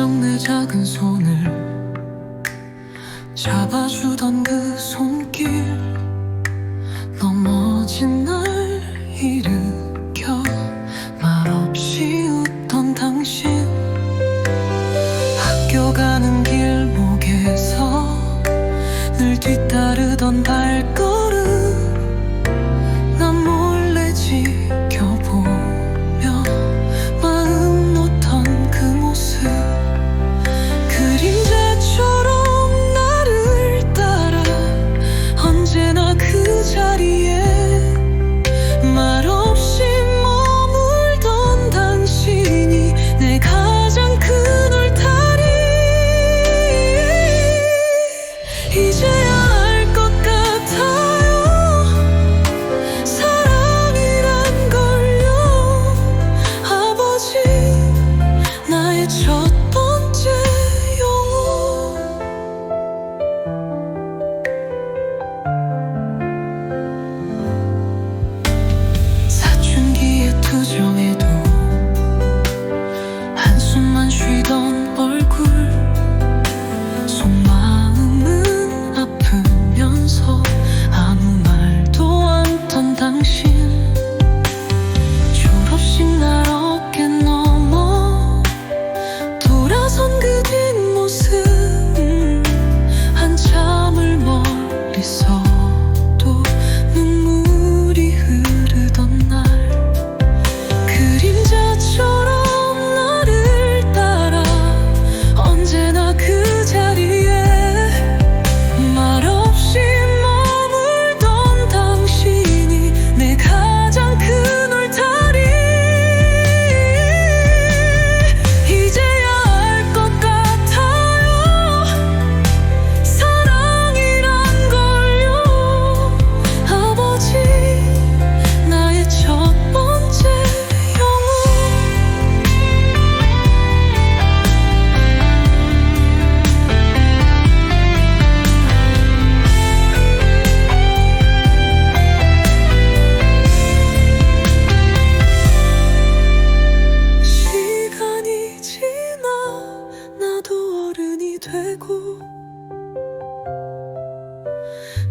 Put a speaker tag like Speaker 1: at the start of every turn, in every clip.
Speaker 1: 슬쩍 내 작은 손을 잡아주던 그 손길.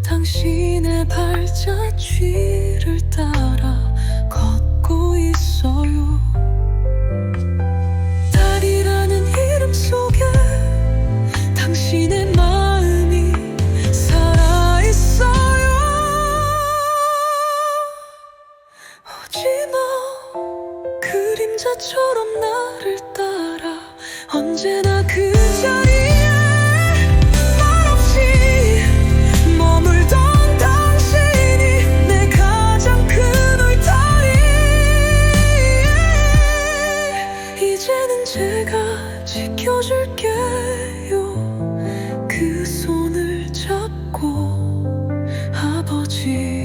Speaker 1: 당신의 발자취를 따라 걷고 있어요. 딸이라는 이름 속에 당신의 마음이 살아있어요. 오지마 그림자처럼 나를 따라 이제는 제가 지켜줄게요. 그 손을 잡고 아버지.